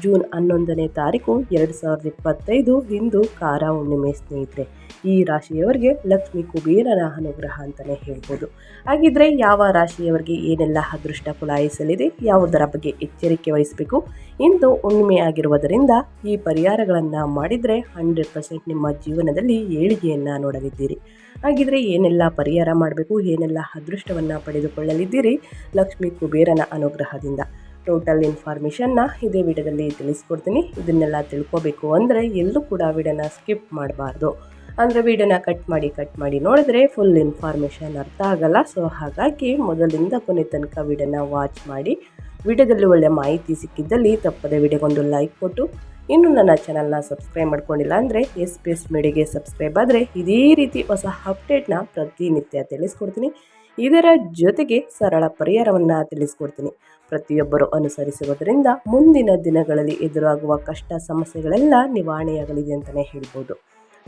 June ಹನ್ನೊಂದನೇ ತಾರೀಕು ಎರಡು ಸಾವಿರದ ಇಪ್ಪತ್ತೈದು ಇಂದು ಕಾರ ಹುಣ್ಣಿಮೆ ಸ್ನೇಹಿತರೆ. ಈ ರಾಶಿಯವರಿಗೆ ಲಕ್ಷ್ಮಿ ಕುಬೇರನ ಅನುಗ್ರಹ ಅಂತಲೇ ಹೇಳ್ಬೋದು. ಹಾಗಿದ್ರೆ ಯಾವ ರಾಶಿಯವರಿಗೆ ಏನೆಲ್ಲ ಅದೃಷ್ಟ ಕುಲಾಯಿಸಲಿದೆ ಯಾವುದರ ಬಗ್ಗೆ ಎಚ್ಚರಿಕೆ ವಹಿಸಬೇಕು? ಇಂದು ಹುಣ್ಣಿಮೆ ಆಗಿರುವುದರಿಂದ ಈ ಪರಿಹಾರಗಳನ್ನು ಮಾಡಿದರೆ ಹಂಡ್ರೆಡ್ ಪರ್ಸೆಂಟ್ ನಿಮ್ಮ ಜೀವನದಲ್ಲಿ ಏಳಿಗೆಯನ್ನು ನೋಡಲಿದ್ದೀರಿ. ಹಾಗಿದ್ರೆ ಏನೆಲ್ಲ ಪರಿಹಾರ ಮಾಡಬೇಕು, ಏನೆಲ್ಲ ಅದೃಷ್ಟವನ್ನು ಪಡೆದುಕೊಳ್ಳಲಿದ್ದೀರಿ? ಲಕ್ಷ್ಮಿ ಕುಬೇರನ ಅನುಗ್ರಹದಿಂದ. ಟೋಟಲ್ ಇನ್ಫಾರ್ಮೇಷನ್ನ ಇದೇ ವಿಡಿಯೋದಲ್ಲಿ ತಿಳಿಸ್ಕೊಡ್ತೀನಿ. ಇದನ್ನೆಲ್ಲ ತಿಳ್ಕೊಬೇಕು ಅಂದರೆ ಎಲ್ಲೂ ಕೂಡ ವಿಡಿಯೋನ ಸ್ಕಿಪ್ ಮಾಡಬಾರ್ದು. ಅಂದರೆ ವಿಡಿಯೋನ ಕಟ್ ಮಾಡಿ ಕಟ್ ಮಾಡಿ ನೋಡಿದ್ರೆ ಫುಲ್ ಇನ್ಫಾರ್ಮೇಷನ್ ಅರ್ಥ ಆಗಲ್ಲ. ಸೊ, ಹಾಗಾಗಿ ಮೊದಲಿಂದ ಕೊನೆ ತನಕ ವಿಡಿಯೋನ ವಾಚ್ ಮಾಡಿ, ವಿಡಿಯೋದಲ್ಲಿ ಒಳ್ಳೆ ಮಾಹಿತಿ ಸಿಕ್ಕಿದ್ದಲ್ಲಿ ತಪ್ಪದೆ ವಿಡಿಯೋಗೊಂದು ಲೈಕ್ ಕೊಟ್ಟು, ಇನ್ನು ನನ್ನ ಚಾನಲ್ನ ಸಬ್ಸ್ಕ್ರೈಬ್ ಮಾಡ್ಕೊಂಡಿಲ್ಲ ಅಂದರೆ ಎಸ್ ಪಿ ಎಸ್ ಮೀಡಿಯಾಗೆ ಸಬ್ಸ್ಕ್ರೈಬ್ ಆದರೆ ಇದೇ ರೀತಿ ಹೊಸ ಅಪ್ಡೇಟ್ನ ಪ್ರತಿನಿತ್ಯ ತಿಳಿಸ್ಕೊಡ್ತೀನಿ. ಇದರ ಜೊತೆಗೆ ಸರಳ ಪರಿಹಾರವನ್ನು ತಿಳಿಸ್ಕೊಡ್ತೀನಿ. ಪ್ರತಿಯೊಬ್ಬರು ಅನುಸರಿಸುವುದರಿಂದ ಮುಂದಿನ ದಿನಗಳಲ್ಲಿ ಎದುರಾಗುವ ಕಷ್ಟ, ಸಮಸ್ಯೆಗಳೆಲ್ಲ ನಿವಾರಣೆಯಾಗಲಿದೆ ಅಂತಲೇ ಹೇಳ್ಬೋದು.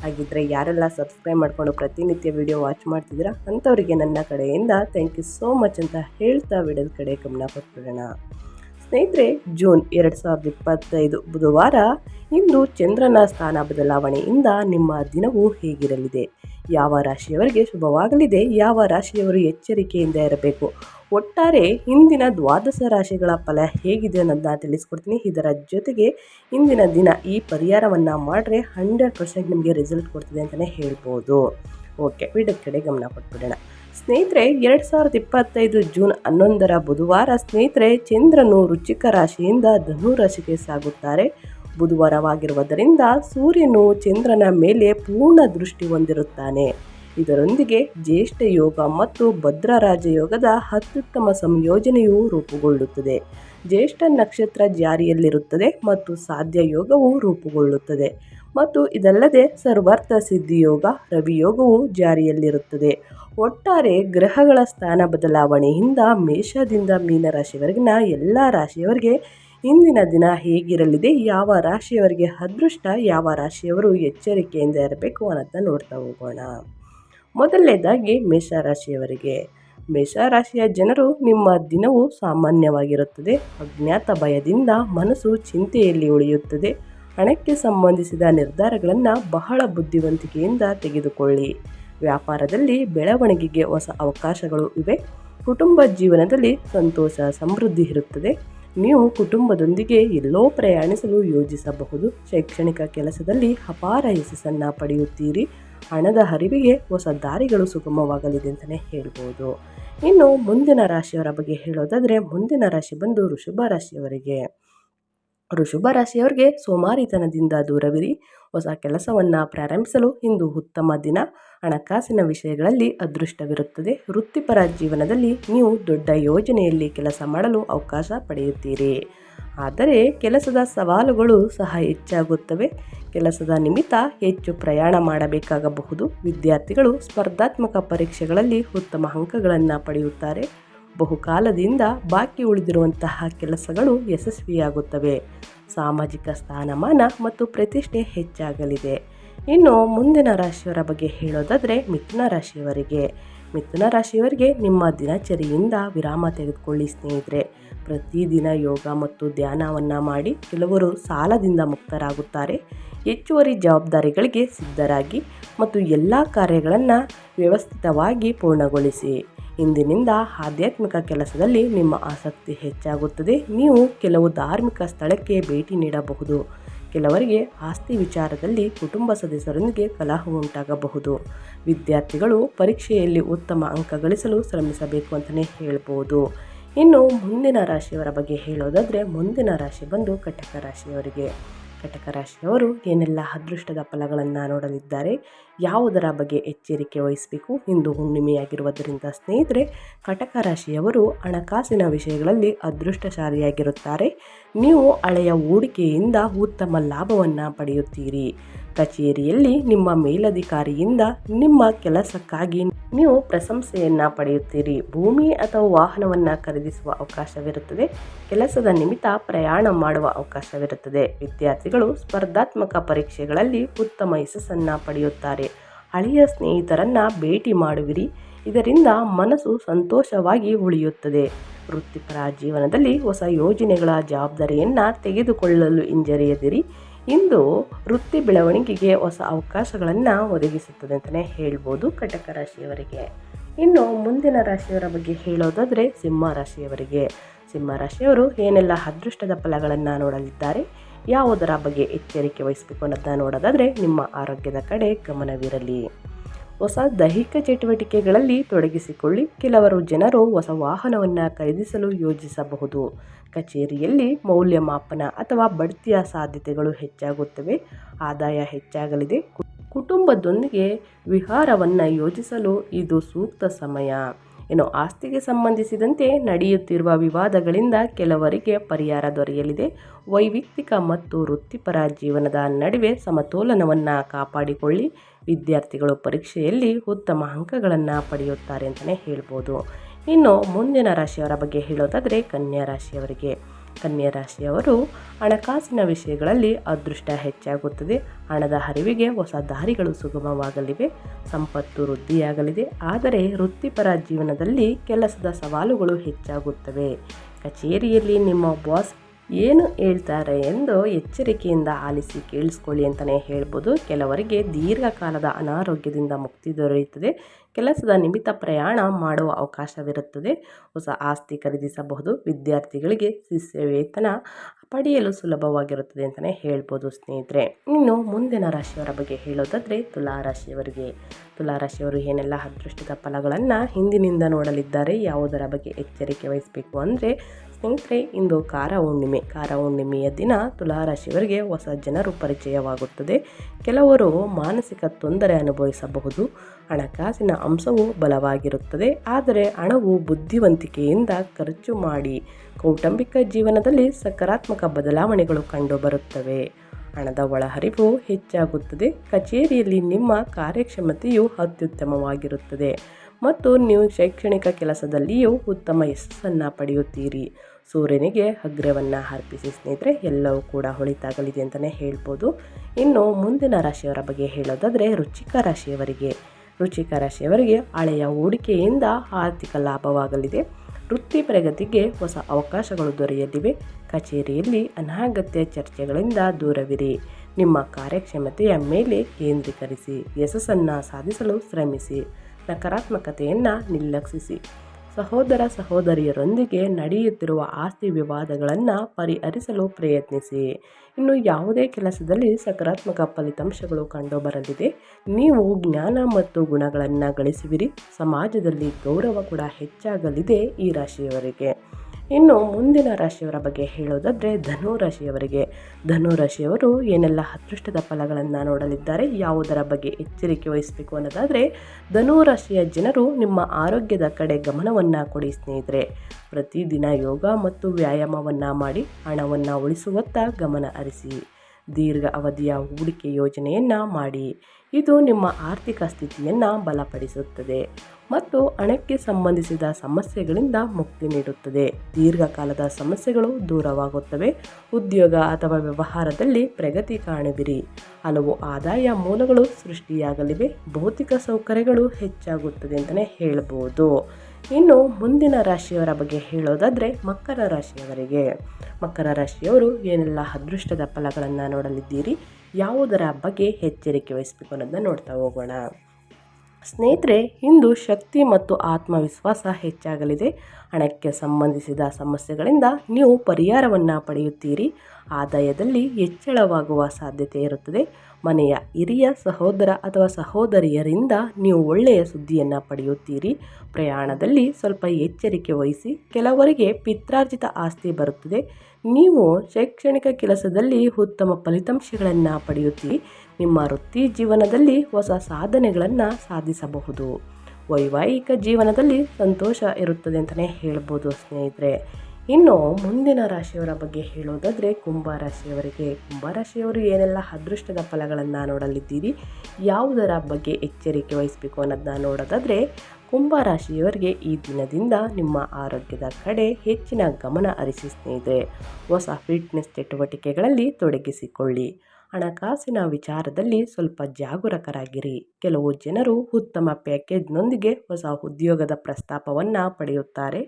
ಹಾಗಿದ್ರೆ ಯಾರೆಲ್ಲ ಸಬ್ಸ್ಕ್ರೈಬ್ ಮಾಡಿಕೊಂಡು ಪ್ರತಿನಿತ್ಯ ವಿಡಿಯೋ ವಾಚ್ ಮಾಡ್ತಿದ್ದೀರಾ, ಅಂಥವರಿಗೆ ನನ್ನ ಕಡೆಯಿಂದ ಥ್ಯಾಂಕ್ ಯು ಸೋ ಮಚ್ ಅಂತ ಹೇಳ್ತಾ ವಿಡಿಯೋದ ಕಡೆ ಗಮನ ಕೊಟ್ಬಿಡೋಣ. ಸ್ನೇಹಿತರೆ, ಜೂನ್ ಎರಡು ಸಾವಿರದ ಇಪ್ಪತ್ತೈದು ಬುಧವಾರ ಇಂದು ಚಂದ್ರನ ಸ್ಥಾನ ಬದಲಾವಣೆಯಿಂದ ನಿಮ್ಮ ದಿನವು ಹೇಗಿರಲಿದೆ? ಯಾವ ರಾಶಿಯವರಿಗೆ ಶುಭವಾಗಲಿದೆ? ಯಾವ ರಾಶಿಯವರು ಎಚ್ಚರಿಕೆಯಿಂದ ಇರಬೇಕು? ಒಟ್ಟಾರೆ ಇಂದಿನ ದ್ವಾದಶ ರಾಶಿಗಳ ಫಲ ಹೇಗಿದೆ ಅನ್ನೋದನ್ನ ತಿಳಿಸ್ಕೊಡ್ತೀನಿ. ಇದರ ಜೊತೆಗೆ ಇಂದಿನ ದಿನ ಈ ಪರಿಹಾರವನ್ನು ಮಾಡಿದ್ರೆ ಹಂಡ್ರೆಡ್ ಪರ್ಸೆಂಟ್ ನಿಮಗೆ ರಿಸಲ್ಟ್ ಕೊಡ್ತಿದೆ ಅಂತಲೇ ಹೇಳ್ಬೋದು. ಓಕೆ ವಿಡಿಯೋ ಕಡೆ ಗಮನ ಕೊಟ್ಬಿಡೋಣ. ಸ್ನೇಹಿತರೆ, ಎರಡು ಸಾವಿರದ ಇಪ್ಪತ್ತೈದು ಜೂನ್ ಹನ್ನೊಂದರ ಬುಧವಾರ ಸ್ನೇಹಿತರೆ, ಚಂದ್ರನು ರುಚಿಕ ರಾಶಿಯಿಂದ ಧನು ರಾಶಿಗೆ ಸಾಗುತ್ತಾರೆ. ಬುಧವಾರವಾಗಿರುವುದರಿಂದ ಸೂರ್ಯನು ಚಂದ್ರನ ಮೇಲೆ ಪೂರ್ಣ ದೃಷ್ಟಿ ಹೊಂದಿರುತ್ತಾನೆ. ಇದರೊಂದಿಗೆ ಜ್ಯೇಷ್ಠ ಯೋಗ ಮತ್ತು ಭದ್ರರಾಜ ಯೋಗದ ಅತ್ಯುತ್ತಮ ಸಂಯೋಜನೆಯು ರೂಪುಗೊಳ್ಳುತ್ತದೆ. ಜ್ಯೇಷ್ಠ ನಕ್ಷತ್ರ ಜಾರಿಯಲ್ಲಿರುತ್ತದೆ ಮತ್ತು ಸಾಧ್ಯ ಯೋಗವು ರೂಪುಗೊಳ್ಳುತ್ತದೆ. ಮತ್ತು ಇದಲ್ಲದೆ ಸರ್ವಾರ್ಥ ಸಿದ್ಧಿಯೋಗ, ರವಿಯೋಗವು ಜಾರಿಯಲ್ಲಿರುತ್ತದೆ. ಒಟ್ಟಾರೆ ಗ್ರಹಗಳ ಸ್ಥಾನ ಬದಲಾವಣೆಯಿಂದ ಮೇಷದಿಂದ ಮೀನರಾಶಿವರೆಗಿನ ಎಲ್ಲ ರಾಶಿಯವರಿಗೆ ಇಂದಿನ ದಿನ ಹೇಗಿರಲಿದೆ, ಯಾವ ರಾಶಿಯವರಿಗೆ ಅದೃಷ್ಟ, ಯಾವ ರಾಶಿಯವರು ಎಚ್ಚರಿಕೆಯಿಂದ ಇರಬೇಕು ಅನ್ನೋದನ್ನ ನೋಡ್ತಾ ಹೋಗೋಣ. ಮೊದಲನೇದಾಗಿ ಮೇಷರಾಶಿಯವರಿಗೆ ಮೇಷರಾಶಿಯ ಜನರು ನಿಮ್ಮ ದಿನವು ಸಾಮಾನ್ಯವಾಗಿರುತ್ತದೆ. ಅಜ್ಞಾತ ಭಯದಿಂದ ಮನಸ್ಸು ಚಿಂತೆಯಲ್ಲಿ ಉಳಿಯುತ್ತದೆ. ಹಣಕ್ಕೆ ಸಂಬಂಧಿಸಿದ ನಿರ್ಧಾರಗಳನ್ನು ಬಹಳ ಬುದ್ಧಿವಂತಿಕೆಯಿಂದ ತೆಗೆದುಕೊಳ್ಳಿ. ವ್ಯಾಪಾರದಲ್ಲಿ ಬೆಳವಣಿಗೆಗೆ ಹೊಸ ಅವಕಾಶಗಳು ಇವೆ. ಕುಟುಂಬ ಜೀವನದಲ್ಲಿ ಸಂತೋಷ, ಸಮೃದ್ಧಿ ಇರುತ್ತದೆ. ನೀವು ಕುಟುಂಬದೊಂದಿಗೆ ಎಲ್ಲೋ ಪ್ರಯಾಣಿಸಲು ಯೋಜಿಸಬಹುದು. ಶೈಕ್ಷಣಿಕ ಕೆಲಸದಲ್ಲಿ ಅಪಾರ ಯಶಸ್ಸನ್ನು ಪಡೆಯುತ್ತೀರಿ. ಹಣದ ಹರಿವಿಗೆ ಹೊಸ ದಾರಿಗಳು ಸುಗಮವಾಗಲಿದೆ ಅಂತಲೇ ಹೇಳ್ಬೋದು. ಇನ್ನು ಮುಂದಿನ ರಾಶಿಯವರ ಬಗ್ಗೆ ಹೇಳೋದಾದರೆ ಮುಂದಿನ ರಾಶಿ ಬಂದು ಋಷಭ ರಾಶಿಯವರಿಗೆ. ಋಷಭ ರಾಶಿಯವರಿಗೆ ಸೋಮಾರಿತನದಿಂದ ದೂರವಿರಿ. ಹೊಸ ಕೆಲಸವನ್ನು ಪ್ರಾರಂಭಿಸಲು ಇಂದು ಉತ್ತಮ ದಿನ. ಹಣಕಾಸಿನ ವಿಷಯಗಳಲ್ಲಿ ಅದೃಷ್ಟವಿರುತ್ತದೆ. ವೃತ್ತಿಪರ ಜೀವನದಲ್ಲಿ ನೀವು ದೊಡ್ಡ ಯೋಜನೆಯಲ್ಲಿ ಕೆಲಸ ಮಾಡಲು ಅವಕಾಶ ಪಡೆಯುತ್ತೀರಿ. ಆದರೆ ಕೆಲಸದ ಸವಾಲುಗಳು ಸಹ ಹೆಚ್ಚಾಗುತ್ತವೆ. ಕೆಲಸದ ನಿಮಿತ್ತ ಹೆಚ್ಚು ಪ್ರಯಾಣ ಮಾಡಬೇಕಾಗಬಹುದು. ವಿದ್ಯಾರ್ಥಿಗಳು ಸ್ಪರ್ಧಾತ್ಮಕ ಪರೀಕ್ಷೆಗಳಲ್ಲಿ ಉತ್ತಮ ಅಂಕಗಳನ್ನು ಪಡೆಯುತ್ತಾರೆ. ಬಹುಕಾಲದಿಂದ ಬಾಕಿ ಉಳಿದಿರುವಂತಹ ಕೆಲಸಗಳು ಯಶಸ್ವಿಯಾಗುತ್ತವೆ. ಸಾಮಾಜಿಕ ಸ್ಥಾನಮಾನ ಮತ್ತು ಪ್ರತಿಷ್ಠೆ ಹೆಚ್ಚಾಗಲಿದೆ. ಇನ್ನು ಮುಂದಿನ ರಾಶಿಯವರ ಬಗ್ಗೆ ಹೇಳೋದಾದರೆ ಮಿಥುನ ರಾಶಿಯವರಿಗೆ. ಮಿಥುನ ರಾಶಿಯವರಿಗೆ ನಿಮ್ಮ ದಿನಚರಿಯಿಂದ ವಿರಾಮ ತೆಗೆದುಕೊಳ್ಳಿ ಸ್ನೇಹಿತರೆ. ಪ್ರತಿದಿನ ಯೋಗ ಮತ್ತು ಧ್ಯಾನವನ್ನು ಮಾಡಿ ಕೆಲವರು ಸಾಲದಿಂದ ಮುಕ್ತರಾಗುತ್ತಾರೆ. ಹೆಚ್ಚುವರಿ ಜವಾಬ್ದಾರಿಗಳಿಗೆ ಸಿದ್ಧರಾಗಿ ಮತ್ತು ಎಲ್ಲ ಕಾರ್ಯಗಳನ್ನು ವ್ಯವಸ್ಥಿತವಾಗಿ ಪೂರ್ಣಗೊಳಿಸಿ. ಇಂದಿನಿಂದ ಆಧ್ಯಾತ್ಮಿಕ ಕೆಲಸದಲ್ಲಿ ನಿಮ್ಮ ಆಸಕ್ತಿ ಹೆಚ್ಚಾಗುತ್ತದೆ. ನೀವು ಕೆಲವು ಧಾರ್ಮಿಕ ಸ್ಥಳಕ್ಕೆ ಭೇಟಿ ನೀಡಬಹುದು. ಕೆಲವರಿಗೆ ಆಸ್ತಿ ವಿಚಾರದಲ್ಲಿ ಕುಟುಂಬ ಸದಸ್ಯರೊಂದಿಗೆ ಕಲಹ ಉಂಟಾಗಬಹುದು. ವಿದ್ಯಾರ್ಥಿಗಳು ಪರೀಕ್ಷೆಯಲ್ಲಿ ಉತ್ತಮ ಅಂಕ ಗಳಿಸಲು ಶ್ರಮಿಸಬೇಕು ಅಂತಲೇ ಹೇಳ್ಬೋದು. ಇನ್ನು ಮುಂದಿನ ರಾಶಿಯವರ ಬಗ್ಗೆ ಹೇಳೋದಾದರೆ ಮುಂದಿನ ರಾಶಿ ಬಂದು ಕಟಕ ರಾಶಿಯವರಿಗೆ. ಕಟಕ ರಾಶಿಯವರು ಏನೆಲ್ಲ ಅದೃಷ್ಟದ ಫಲಗಳನ್ನು ನೋಡಲಿದ್ದಾರೆ, ಯಾವುದರ ಬಗ್ಗೆ ಎಚ್ಚರಿಕೆ ವಹಿಸಬೇಕು, ಇಂದು ಹುಣ್ಣಿಮೆಯಾಗಿರುವುದರಿಂದ ಸ್ನೇಹಿತರೆ, ಕಟಕ ರಾಶಿಯವರು ಹಣಕಾಸಿನ ವಿಷಯಗಳಲ್ಲಿ ಅದೃಷ್ಟಶಾಲಿಯಾಗಿರುತ್ತಾರೆ. ನೀವು ಹಳೆಯ ಹೂಡಿಕೆಯಿಂದ ಉತ್ತಮ ಲಾಭವನ್ನು ಪಡೆಯುತ್ತೀರಿ. ಕಚೇರಿಯಲ್ಲಿ ನಿಮ್ಮ ಮೇಲಧಿಕಾರಿಯಿಂದ ನಿಮ್ಮ ಕೆಲಸಕ್ಕಾಗಿ ನೀವು ಪ್ರಶಂಸೆಯನ್ನ ಪಡೆಯುತ್ತೀರಿ. ಭೂಮಿ ಅಥವಾ ವಾಹನವನ್ನ ಖರೀದಿಸುವ ಅವಕಾಶವಿರುತ್ತದೆ. ಕೆಲಸದ ನಿಮಿತ್ತ ಪ್ರಯಾಣ ಮಾಡುವ ಅವಕಾಶವಿರುತ್ತದೆ. ವಿದ್ಯಾರ್ಥಿಗಳು ಸ್ಪರ್ಧಾತ್ಮಕ ಪರೀಕ್ಷೆಗಳಲ್ಲಿ ಉತ್ತಮ ಯಶಸ್ಸನ್ನ ಪಡೆಯುತ್ತಾರೆ. ಹಳೆಯ ಸ್ನೇಹಿತರನ್ನ ಭೇಟಿ ಮಾಡುವಿರಿ. ಇದರಿಂದ ಮನಸ್ಸು ಸಂತೋಷವಾಗಿ ಉಳಿಯುತ್ತದೆ. ವೃತ್ತಿಪರ ಜೀವನದಲ್ಲಿ ಹೊಸ ಯೋಜನೆಗಳ ಜವಾಬ್ದಾರಿಯನ್ನು ತೆಗೆದುಕೊಳ್ಳಲು ಹಿಂಜರಿಯದಿರಿ. ಇಂದು ವೃತ್ತಿ ಬೆಳವಣಿಗೆಗೆ ಹೊಸ ಅವಕಾಶಗಳನ್ನು ಒದಗಿಸುತ್ತದೆ ಅಂತಲೇ ಹೇಳ್ಬೋದು ಕಟಕ ರಾಶಿಯವರಿಗೆ. ಇನ್ನು ಮುಂದಿನ ರಾಶಿಯವರ ಬಗ್ಗೆ ಹೇಳೋದಾದರೆ ಸಿಂಹ ರಾಶಿಯವರಿಗೆ. ಸಿಂಹ ರಾಶಿಯವರು ಏನೆಲ್ಲ ಅದೃಷ್ಟದ ಫಲಗಳನ್ನು ನೋಡಲಿದ್ದಾರೆ, ಯಾವುದರ ಬಗ್ಗೆ ಎಚ್ಚರಿಕೆ ವಹಿಸಬೇಕು ಅನ್ನೋದನ್ನ ನೋಡೋದಾದರೆ ನಿಮ್ಮ ಆರೋಗ್ಯದ ಕಡೆ ಗಮನವಿರಲಿ. ಹೊಸ ದೈಹಿಕ ಚಟುವಟಿಕೆಗಳಲ್ಲಿ ತೊಡಗಿಸಿಕೊಳ್ಳಿ. ಕೆಲವರು ಜನರು ಹೊಸ ವಾಹನವನ್ನು ಖರೀದಿಸಲು ಯೋಜಿಸಬಹುದು. ಕಚೇರಿಯಲ್ಲಿ ಮೌಲ್ಯಮಾಪನ ಅಥವಾ ಬಡ್ತಿಯ ಸಾಧ್ಯತೆಗಳು ಹೆಚ್ಚಾಗುತ್ತವೆ. ಆದಾಯ ಹೆಚ್ಚಾಗಲಿದೆ. ಕುಟುಂಬದೊಂದಿಗೆ ವಿಹಾರವನ್ನು ಯೋಜಿಸಲು ಇದು ಸೂಕ್ತ ಸಮಯ. ಇನ್ನು ಆಸ್ತಿಗೆ ಸಂಬಂಧಿಸಿದಂತೆ ನಡೆಯುತ್ತಿರುವ ವಿವಾದಗಳಿಂದ ಕೆಲವರಿಗೆ ಪರಿಹಾರ ದೊರೆಯಲಿದೆ. ವೈಯಕ್ತಿಕ ಮತ್ತು ವೃತ್ತಿಪರ ಜೀವನದ ನಡುವೆ ಸಮತೋಲನವನ್ನು ಕಾಪಾಡಿಕೊಳ್ಳಿ. ವಿದ್ಯಾರ್ಥಿಗಳು ಪರೀಕ್ಷೆಯಲ್ಲಿ ಉತ್ತಮ ಅಂಕಗಳನ್ನು ಪಡೆಯುತ್ತಾರೆ ಅಂತಲೇ ಹೇಳ್ಬೋದು. ಇನ್ನು ಮುಂದಿನ ರಾಶಿಯವರ ಬಗ್ಗೆ ಹೇಳೋದಾದರೆ ಕನ್ಯಾ ರಾಶಿಯವರಿಗೆ. ಕನ್ಯಾ ರಾಶಿಯವರು ಹಣಕಾಸಿನ ವಿಷಯಗಳಲ್ಲಿ ಅದೃಷ್ಟ ಹೆಚ್ಚಾಗುತ್ತದೆ. ಹಣದ ಹರಿವಿಗೆ ಹೊಸ ದಾರಿಗಳು ಸುಗಮವಾಗಲಿವೆ. ಸಂಪತ್ತು ವೃದ್ಧಿಯಾಗಲಿದೆ. ಆದರೆ ವೃತ್ತಿಪರ ಜೀವನದಲ್ಲಿ ಕೆಲಸದ ಸವಾಲುಗಳು ಹೆಚ್ಚಾಗುತ್ತವೆ. ಕಚೇರಿಯಲ್ಲಿ ನಿಮ್ಮ ಬಾಸ್ ಏನು ಹೇಳ್ತಾರೆ ಎಂದು ಎಚ್ಚರಿಕೆಯಿಂದ ಆಲಿಸಿ ಕೇಳಿಸ್ಕೊಳ್ಳಿ ಅಂತಲೇ ಹೇಳ್ಬೋದು. ಕೆಲವರಿಗೆ ದೀರ್ಘಕಾಲದ ಅನಾರೋಗ್ಯದಿಂದ ಮುಕ್ತಿ ದೊರೆಯುತ್ತದೆ. ಕೆಲಸದ ನಿಮಿತ್ತ ಪ್ರಯಾಣ ಮಾಡುವ ಅವಕಾಶವಿರುತ್ತದೆ. ಹೊಸ ಆಸ್ತಿ ಖರೀದಿಸಬಹುದು. ವಿದ್ಯಾರ್ಥಿಗಳಿಗೆ ಶಿಷ್ಯ ವೇತನ ಪಡೆಯಲು ಸುಲಭವಾಗಿರುತ್ತದೆ ಅಂತಲೇ ಹೇಳ್ಬೋದು ಸ್ನೇಹಿತರೆ. ಇನ್ನು ಮುಂದಿನ ರಾಶಿಯವರ ಬಗ್ಗೆ ಹೇಳೋದಾದರೆ ತುಲಾ ತುಲಾರಾಶಿಯವರು ತುಲಾ ರಾಶಿಯವರು ಏನೆಲ್ಲ ಅದೃಷ್ಟದ ಫಲಗಳನ್ನು ಹಿಂದಿನಿಂದ ನೋಡಲಿದ್ದಾರೆ, ಯಾವುದರ ಬಗ್ಗೆ ಎಚ್ಚರಿಕೆ ವಹಿಸಬೇಕು ಅಂದರೆ ಸ್ನೇಹಿತರೆ, ಇಂದು ಕಾರ ಹುಣ್ಣಿಮೆ ಕಾರ ಹುಣ್ಣಿಮೆಯ ದಿನ ತುಲಾರಾಶಿಯವರಿಗೆ ಹೊಸ ಜನರು ಪರಿಚಯವಾಗುತ್ತದೆ. ಕೆಲವರು ಮಾನಸಿಕ ತೊಂದರೆ ಅನುಭವಿಸಬಹುದು. ಹಣಕಾಸಿನ ಅಂಶವು ಬಲವಾಗಿರುತ್ತದೆ. ಆದರೆ ಹಣವು ಬುದ್ಧಿವಂತಿಕೆಯಿಂದ ಖರ್ಚು ಮಾಡಿ ಕೌಟುಂಬಿಕ ಜೀವನದಲ್ಲಿ ಸಕಾರಾತ್ಮಕ ಬದಲಾವಣೆಗಳು ಕಂಡುಬರುತ್ತವೆ. ಹಣದ ಒಳಹರಿವು ಹೆಚ್ಚಾಗುತ್ತದೆ. ಕಚೇರಿಯಲ್ಲಿ ನಿಮ್ಮ ಕಾರ್ಯಕ್ಷಮತೆಯು ಅತ್ಯುತ್ತಮವಾಗಿರುತ್ತದೆ ಮತ್ತು ನೀವು ಶೈಕ್ಷಣಿಕ ಕೆಲಸದಲ್ಲಿಯೂ ಉತ್ತಮ ಯಶಸ್ಸನ್ನು ಪಡೆಯುತ್ತೀರಿ. ಸೂರ್ಯನಿಗೆ ಅಗ್ರವನ್ನು ಅರ್ಪಿಸಿ ಸ್ನೇಹಿತರೆ, ಎಲ್ಲವೂ ಕೂಡ ಹೊಳಿತಾಗಲಿದೆ ಅಂತಲೇ ಹೇಳ್ಬೋದು. ಇನ್ನು ಮುಂದಿನ ರಾಶಿಯವರ ಬಗ್ಗೆ ಹೇಳೋದಾದರೆ ರುಚಿಕ ರಾಶಿಯವರಿಗೆ. ರುಚಿಕ ರಾಶಿಯವರಿಗೆ ಹಳೆಯ ಹೂಡಿಕೆಯಿಂದ ಆರ್ಥಿಕ ಲಾಭವಾಗಲಿದೆ. ವೃತ್ತಿ ಪ್ರಗತಿಗೆ ಹೊಸ ಅವಕಾಶಗಳು ದೊರೆಯಲಿವೆ. ಕಚೇರಿಯಲ್ಲಿ ಅನಾಗತ್ಯ ಚರ್ಚೆಗಳಿಂದ ದೂರವಿರಿ. ನಿಮ್ಮ ಕಾರ್ಯಕ್ಷಮತೆಯ ಮೇಲೆ ಕೇಂದ್ರೀಕರಿಸಿ, ಯಶಸ್ಸನ್ನು ಸಾಧಿಸಲು ಶ್ರಮಿಸಿ. ನಕಾರಾತ್ಮಕತೆಯನ್ನು ನಿರ್ಲಕ್ಷಿಸಿ. ಸಹೋದರ ಸಹೋದರಿಯರೊಂದಿಗೆ ನಡೆಯುತ್ತಿರುವ ಆಸ್ತಿ ವಿವಾದಗಳನ್ನು ಪರಿಹರಿಸಲು ಪ್ರಯತ್ನಿಸಿ. ಇನ್ನು ಯಾವುದೇ ಕೆಲಸದಲ್ಲಿ ಸಕಾರಾತ್ಮಕ ಫಲಿತಾಂಶಗಳು ಕಂಡುಬರಲಿದೆ. ನೀವು ಜ್ಞಾನ ಮತ್ತು ಗುಣಗಳನ್ನು ಗಳಿಸುವಿರಿ. ಸಮಾಜದಲ್ಲಿ ಗೌರವ ಕೂಡ ಹೆಚ್ಚಾಗಲಿದೆ ಈ ರಾಶಿಯವರಿಗೆ. ಇನ್ನು ಮುಂದಿನ ರಾಶಿಯವರ ಬಗ್ಗೆ ಹೇಳೋದಾದರೆ ಧನು ರಾಶಿಯವರಿಗೆ ಧನು ರಾಶಿಯವರು ಏನೆಲ್ಲ ಅದೃಷ್ಟದ ಫಲಗಳನ್ನು ನೋಡಲಿದ್ದಾರೆ, ಯಾವುದರ ಬಗ್ಗೆ ಎಚ್ಚರಿಕೆ ವಹಿಸಬೇಕು ಅನ್ನೋದಾದರೆ ಧನು ರಾಶಿಯ ಜನರು ನಿಮ್ಮ ಆರೋಗ್ಯದ ಕಡೆ ಗಮನವನ್ನು ಕೊಡಿ ಸ್ನೇಹಿತರೆ. ಪ್ರತಿದಿನ ಯೋಗ ಮತ್ತು ವ್ಯಾಯಾಮವನ್ನು ಮಾಡಿ ಹಣವನ್ನು ಉಳಿಸುವತ್ತ ಗಮನ ಹರಿಸಿ. ದೀರ್ಘ ಅವಧಿಯ ಹೂಡಿಕೆ ಯೋಜನೆಯನ್ನು ಮಾಡಿ. ಇದು ನಿಮ್ಮ ಆರ್ಥಿಕ ಸ್ಥಿತಿಯನ್ನು ಬಲಪಡಿಸುತ್ತದೆ. ಮತ್ತು ಹಣಕ್ಕೆ ಸಂಬಂಧಿಸಿದ ಸಮಸ್ಯೆಗಳಿಂದ ಮುಕ್ತಿ ನೀಡುತ್ತದೆ. ದೀರ್ಘಕಾಲದ ಸಮಸ್ಯೆಗಳು ದೂರವಾಗುತ್ತವೆ. ಉದ್ಯೋಗ ಅಥವಾ ವ್ಯವಹಾರದಲ್ಲಿ ಪ್ರಗತಿ ಕಾಣುವಿರಿ. ಹಲವು ಆದಾಯ ಮೂಲಗಳು ಸೃಷ್ಟಿಯಾಗಲಿವೆ. ಭೌತಿಕ ಸೌಕರ್ಯಗಳು ಹೆಚ್ಚಾಗುತ್ತದೆ ಅಂತಲೇ ಹೇಳ್ಬೋದು. ಇನ್ನು ಮುಂದಿನ ರಾಶಿಯವರ ಬಗ್ಗೆ ಹೇಳೋದಾದರೆ ಮಕರ ರಾಶಿಯವರಿಗೆ. ಮಕರ ರಾಶಿಯವರು ಏನೆಲ್ಲ ಅದೃಷ್ಟದ ಫಲಗಳನ್ನು ನೋಡಲಿದ್ದೀರಿ? ಯಾವುದರ ಬಗ್ಗೆ ಎಚ್ಚರಿಕೆ ವಹಿಸಬೇಕು ಅನ್ನೋದನ್ನ ನೋಡ್ತಾ ಹೋಗೋಣ. ಸ್ನೇಹಿತರೆ, ಇಂದು ಶಕ್ತಿ ಮತ್ತು ಆತ್ಮವಿಶ್ವಾಸ ಹೆಚ್ಚಾಗಲಿದೆ. ಹಣಕ್ಕೆ ಸಂಬಂಧಿಸಿದ ಸಮಸ್ಯೆಗಳಿಂದ ನೀವು ಪರಿಹಾರವನ್ನು ಪಡೆಯುತ್ತೀರಿ. ಆದಾಯದಲ್ಲಿ ಹೆಚ್ಚಳವಾಗುವ ಸಾಧ್ಯತೆ ಇರುತ್ತದೆ. ಮನೆಯ ಹಿರಿಯ ಸಹೋದರ ಅಥವಾ ಸಹೋದರಿಯರಿಂದ ನೀವು ಒಳ್ಳೆಯ ಸುದ್ದಿಯನ್ನು ಪಡೆಯುತ್ತೀರಿ. ಪ್ರಯಾಣದಲ್ಲಿ ಸ್ವಲ್ಪ ಎಚ್ಚರಿಕೆ ವಹಿಸಿ, ಕೆಲವರಿಗೆ ಪಿತ್ರಾರ್ಜಿತ ಆಸ್ತಿ ಬರುತ್ತದೆ. ನೀವು ಶೈಕ್ಷಣಿಕ ಕೆಲಸದಲ್ಲಿ ಉತ್ತಮ ಫಲಿತಾಂಶಗಳನ್ನು ಪಡೆಯುತ್ತೀರಿ. ನಿಮ್ಮ ವೃತ್ತಿ ಜೀವನದಲ್ಲಿ ಹೊಸ ಸಾಧನೆಗಳನ್ನು ಸಾಧಿಸಬಹುದು. ವೈವಾಹಿಕ ಜೀವನದಲ್ಲಿ ಸಂತೋಷ ಇರುತ್ತದೆ ಅಂತಲೇ ಹೇಳ್ಬೋದು ಸ್ನೇಹಿತರೆ. ಇನ್ನು ಮುಂದಿನ ರಾಶಿಯವರ ಬಗ್ಗೆ ಹೇಳೋದಾದರೆ ಕುಂಭ ರಾಶಿಯವರಿಗೆ. ಕುಂಭ ರಾಶಿಯವರು ಏನೆಲ್ಲ ಅದೃಷ್ಟದ ಫಲಗಳನ್ನು ನೋಡಲಿದ್ದೀರಿ? ಯಾವುದರ ಬಗ್ಗೆ ಎಚ್ಚರಿಕೆ ವಹಿಸಬೇಕು ಅನ್ನೋದನ್ನ ನೋಡೋದಾದರೆ ಕುಂಭ ರಾಶಿಯವರಿಗೆ ಈ ದಿನದಿಂದ ನಿಮ್ಮ ಆರೋಗ್ಯದ ಕಡೆ ಹೆಚ್ಚಿನ ಗಮನ ಹರಿಸಿ ಸ್ನೇಹಿತರೆ. ಹೊಸ ಫಿಟ್ನೆಸ್ ಚಟುವಟಿಕೆಗಳಲ್ಲಿ ತೊಡಗಿಸಿಕೊಳ್ಳಿ. ಹಣಕಾಸಿನ ವಿಚಾರದಲ್ಲಿ ಸ್ವಲ್ಪ ಜಾಗರೂಕರಾಗಿರಿ. ಕೆಲವು ಜನರು ಉತ್ತಮ ಪ್ಯಾಕೇಜ್ನೊಂದಿಗೆ ಹೊಸ ಉದ್ಯೋಗದ ಪ್ರಸ್ತಾಪವನ್ನು ಪಡೆಯುತ್ತಾರೆ.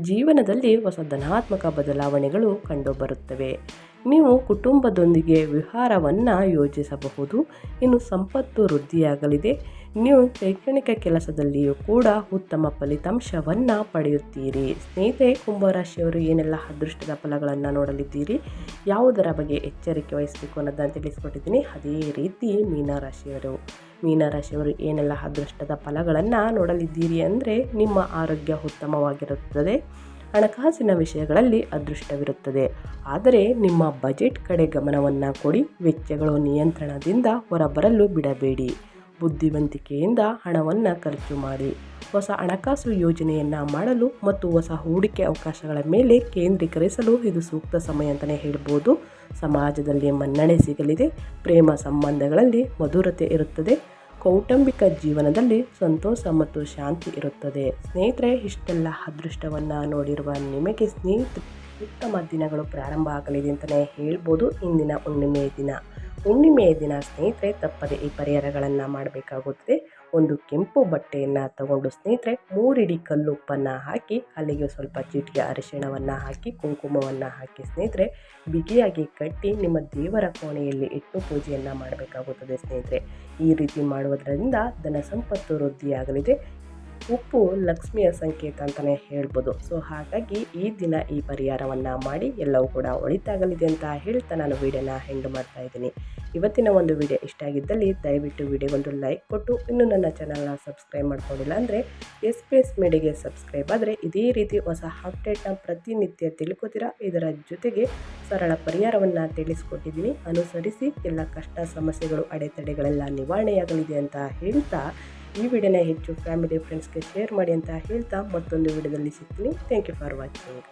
ಜೀವನದಲ್ಲಿ ಹೊಸ ಧನಾತ್ಮಕ ಬದಲಾವಣೆಗಳು ಕಂಡುಬರುತ್ತವೆ. ನೀವು ಕುಟುಂಬದೊಂದಿಗೆ ವಿಹಾರವನ್ನು ಯೋಜಿಸಬಹುದು. ಇನ್ನು ಸಂಪತ್ತು ವೃದ್ಧಿಯಾಗಲಿದೆ. ನೀವು ಶೈಕ್ಷಣಿಕ ಕೆಲಸದಲ್ಲಿಯೂ ಕೂಡ ಉತ್ತಮ ಫಲಿತಾಂಶವನ್ನು ಪಡೆಯುತ್ತೀರಿ. ಸ್ನೇಹಿತೆ ಕುಂಭರಾಶಿಯವರು ಏನೆಲ್ಲ ಅದೃಷ್ಟದ ಫಲಗಳನ್ನು ನೋಡಲಿದ್ದೀರಿ? ಯಾವುದರ ಬಗ್ಗೆ ಎಚ್ಚರಿಕೆ ವಹಿಸಬೇಕು ಅನ್ನೋದನ್ನು ತಿಳಿಸ್ಕೊಟ್ಟಿದ್ದೀನಿ. ಅದೇ ರೀತಿ ಮೀನರಾಶಿಯವರು. ಮೀನರಾಶಿಯವರು ಏನೆಲ್ಲ ಅದೃಷ್ಟದ ಫಲಗಳನ್ನು ನೋಡಲಿದ್ದೀರಿ ಅಂದರೆ ನಿಮ್ಮ ಆರೋಗ್ಯ ಉತ್ತಮವಾಗಿರುತ್ತದೆ. ಹಣಕಾಸಿನ ವಿಷಯಗಳಲ್ಲಿ ಅದೃಷ್ಟವಿರುತ್ತದೆ. ಆದರೆ ನಿಮ್ಮ ಬಜೆಟ್ ಕಡೆ ಗಮನವನ್ನು ಕೊಡಿ, ವೆಚ್ಚಗಳು ನಿಯಂತ್ರಣದಿಂದ ಹೊರಬರಲು ಬಿಡಬೇಡಿ. ಬುದ್ಧಿವಂತಿಕೆಯಿಂದ ಹಣವನ್ನು ಖರ್ಚು ಮಾಡಿ. ಹೊಸ ಹಣಕಾಸು ಯೋಜನೆಯನ್ನು ಮಾಡಲು ಮತ್ತು ಹೊಸ ಹೂಡಿಕೆ ಅವಕಾಶಗಳ ಮೇಲೆ ಕೇಂದ್ರೀಕರಿಸಲು ಇದು ಸೂಕ್ತ ಸಮಯ ಅಂತಲೇ ಹೇಳ್ಬೋದು. ಸಮಾಜದಲ್ಲಿ ಮನ್ನಣೆ ಸಿಗಲಿದೆ. ಪ್ರೇಮ ಸಂಬಂಧಗಳಲ್ಲಿ ಮಧುರತೆ ಇರುತ್ತದೆ. ಕೌಟುಂಬಿಕ ಜೀವನದಲ್ಲಿ ಸಂತೋಷ ಮತ್ತು ಶಾಂತಿ ಇರುತ್ತದೆ. ಸ್ನೇಹಿತರೆ, ಇಷ್ಟೆಲ್ಲ ಅದೃಷ್ಟವನ್ನು ನೋಡಿರುವ ನಿಮಗೆ ಸ್ನೇಹಿತ ಉತ್ತಮ ದಿನಗಳು ಪ್ರಾರಂಭ ಆಗಲಿದೆ ಅಂತಲೇ ಹೇಳ್ಬೋದು. ಇಂದಿನ ಹುಣ್ಣಿಮೆಯ ದಿನ. ಹುಣ್ಣಿಮೆಯ ದಿನ ಸ್ನೇಹಿತರೆ, ತಪ್ಪದೆ ಈ ಪರಿಹಾರಗಳನ್ನು ಮಾಡಬೇಕಾಗುತ್ತದೆ. ಒಂದು ಕೆಂಪು ಬಟ್ಟೆಯನ್ನು ತಗೊಂಡು ಸ್ನೇಹಿತರೆ ಮೂರಿಡಿ ಕಲ್ಲುಪ್ಪನ್ನು ಹಾಕಿ, ಅಲ್ಲಿಗೆ ಸ್ವಲ್ಪ ಚಿಟಿಕೆ ಅರಿಶಿಣವನ್ನು ಹಾಕಿ, ಕುಂಕುಮವನ್ನು ಹಾಕಿ ಸ್ನೇಹಿತರೆ ಬಿಗಿಯಾಗಿ ಕಟ್ಟಿ ನಿಮ್ಮ ದೇವರ ಕೋಣೆಯಲ್ಲಿ ಇಟ್ಟು ಪೂಜೆಯನ್ನು ಮಾಡಬೇಕಾಗುತ್ತದೆ ಸ್ನೇಹಿತರೆ. ಈ ರೀತಿ ಮಾಡುವುದರಿಂದ ಧನ ಸಂಪತ್ತು ವೃದ್ಧಿಯಾಗಲಿದೆ. ಉಪ್ಪು ಲಕ್ಷ್ಮಿಯ ಸಂಕೇತ ಅಂತಲೇ ಹೇಳ್ಬೋದು. ಸೊ ಹಾಗಾಗಿ ಈ ದಿನ ಈ ಪರಿಹಾರವನ್ನು ಮಾಡಿ ಎಲ್ಲವೂ ಕೂಡ ಒಳಿತಾಗಲಿದೆ ಅಂತ ಹೇಳ್ತಾ ನಾನು ವೀಡಿಯೋನ ಹೆಂಡ್ ಮಾಡ್ತಾ ಇದ್ದೀನಿ. ಇವತ್ತಿನ ಒಂದು ವಿಡಿಯೋ ಇಷ್ಟ ಆಗಿದ್ದಲ್ಲಿ ದಯವಿಟ್ಟು ವಿಡಿಯೋಗೊಂದು ಲೈಕ್ ಕೊಟ್ಟು ಇನ್ನೂ ನನ್ನ ಚಾನಲ್ನ ಸಬ್ಸ್ಕ್ರೈಬ್ ಮಾಡ್ಕೊಂಡಿಲ್ಲ ಅಂದರೆ ಎಸ್ ಪಿ ಎಸ್ ಮೇಡಿಗೆ ಸಬ್ಸ್ಕ್ರೈಬ್ ಆದರೆ ಇದೇ ರೀತಿ ಹೊಸ ಅಪ್ಡೇಟ್ನ ಪ್ರತಿನಿತ್ಯ ತಿಳ್ಕೊತೀರಾ? ಇದರ ಜೊತೆಗೆ ಸರಳ ಪರಿಹಾರವನ್ನು ತಿಳಿಸ್ಕೊಟ್ಟಿದ್ದೀನಿ. ಅನುಸರಿಸಿ ಎಲ್ಲ ಕಷ್ಟ ಸಮಸ್ಯೆಗಳು, ಅಡೆತಡೆಗಳೆಲ್ಲ ನಿವಾರಣೆಯಾಗಲಿದೆ ಅಂತ ಹೇಳ್ತಾ ಈ ವಿಡಿಯೋನ ಹೆಚ್ಚು ಫ್ಯಾಮಿಲಿ ಫ್ರೆಂಡ್ಸ್ಗೆ ಶೇರ್ ಮಾಡಿ ಅಂತ ಹೇಳ್ತಾ ಮತ್ತೊಂದು ವಿಡಿಯೋದಲ್ಲಿ ಸಿಗ್ತೀನಿ. Thank you for watching